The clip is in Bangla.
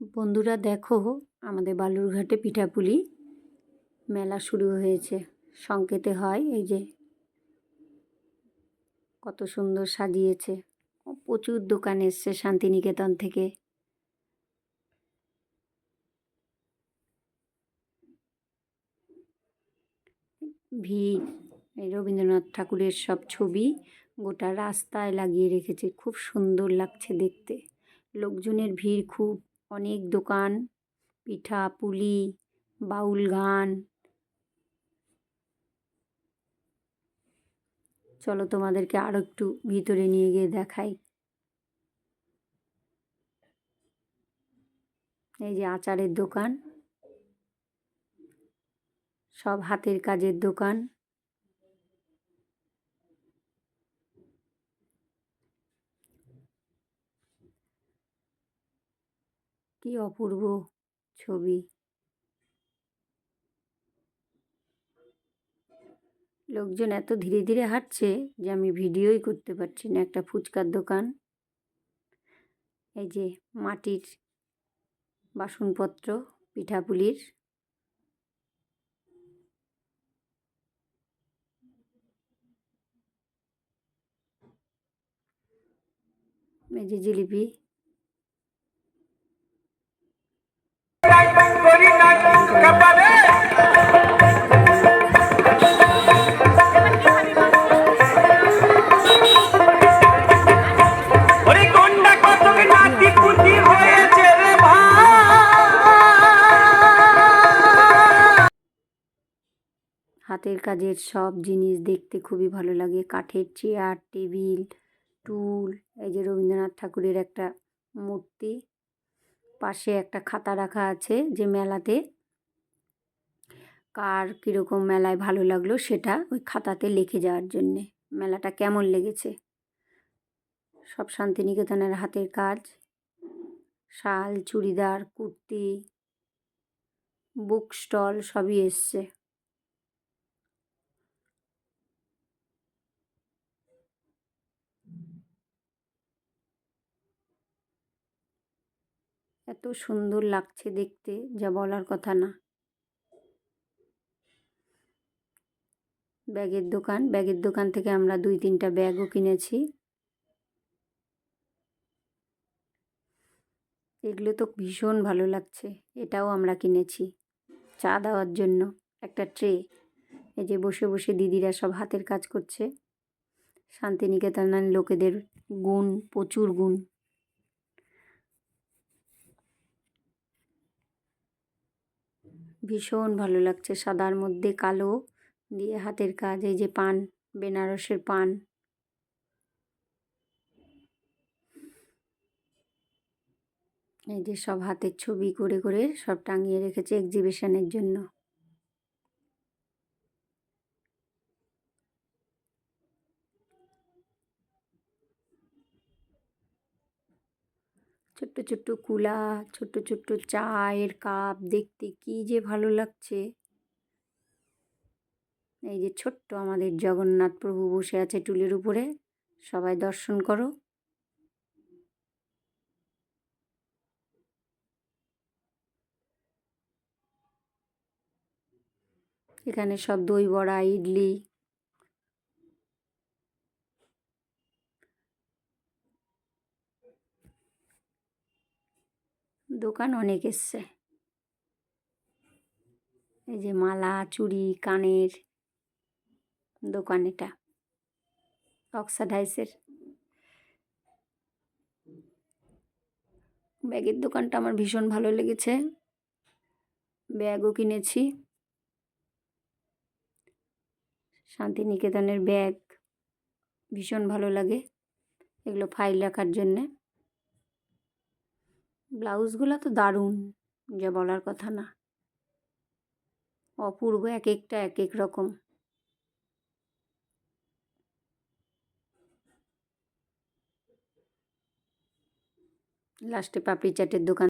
বন্ধুরা দেখো, আমাদের বালুরঘাটে পিঠাপুলি মেলা শুরু হয়েছে। সংকেতে হয় এই যে কত সুন্দর সাজিয়েছে। প্রচুর দোকান এসছে শান্তিনিকেতন থেকে। ভিড়, এই রবীন্দ্রনাথ ঠাকুরের সব ছবি গোটা রাস্তায় লাগিয়ে রেখেছে। খুব সুন্দর লাগছে দেখতে। লোকজনের ভিড় খুব। অনেক দোকান, পিঠা, পুলি, বাউল গান। চলো তোমাদেরকে আরও একটু ভিতরে নিয়ে গিয়ে দেখাই। এই যে আচারের দোকান, সব হাতের কাজের দোকান। কি অপূর্ব ছবি। লোকজন এত ধীরে ধীরে হাঁটছে যে আমি ভিডিওই করতে পারছি না, একটা ফুচকার দোকান। এই যে মাটির বাসনপত্র, পিঠাপুলির। এই যে জিলিপি। হাতের কাজের সব জিনিস দেখতে খুবই ভালো লাগে। কাঠের চেয়ার টেবিল টুল এই যে রবীন্দ্রনাথ ঠাকুরের একটা মূর্তি, পাশে একটা খাতা রাখা আছে যে মেলাতে কার কীরকম মেলায় ভালো লাগল সেটা ওই খাতাতে লিখে যাওয়ার জন্যে। মেলাটা কেমন লেগেছে? সব শান্তিনিকেতনের হাতের কাজ, শাল, চুড়িদার, কুর্তি বুক স্টল সবই এসছে। এত সুন্দর লাগছে দেখতে, যা বলার কথা না। ব্যাগের দোকান ব্যাগের দোকান থেকে আমরা দুই তিনটা ব্যাগও কিনেছি। এগুলো তো ভীষণ ভালো লাগছে, এটাও আমরা কিনেছি চা দেওয়ার জন্য, একটা ট্রে। এই যে বসে বসে দিদিরা সব হাতের কাজ করছে। শান্তিনিকেতনের লোকেদের গুণ, প্রচুর গুণ। ভীষণ ভালো লাগছে। সাদার মধ্যে কালো দিয়ে হাতের কাজ, এই যে পান, বেনারসের পান। এই যে সব হাতের ছবি করে করে সব টাঙিয়ে রেখেছে এক্সিবিশনের জন্য। ছোট্ট ছোট্ট কুলা, ছোট্ট ছোট্ট চায়ের কাপ দেখতে কি যে ভালো লাগছে। এই যে ছোট্ট আমাদের জগন্নাথ প্রভু বসে আছে টুলের উপরে, সবাই দর্শন করো। এখানে সব দই বড়া, ইডলি দোকান অনেক এসছে। এই যে মালা, চুড়ি, কানের দোকান এটা অক্সাডাইসের ব্যাগের দোকানটা আমার ভীষণ ভালো লেগেছে। ব্যাগও কিনেছি। শান্তিনিকেতনের ব্যাগ ভীষণ ভালো লাগে এগুলো ফাইল রাখার জন্যে। ব্লাউজগুলো তো দারুণ, যা বলার কথা না। অপূর্ব এক একটা এক এক রকম। লাস্টে পাপড়ি চাটের দোকান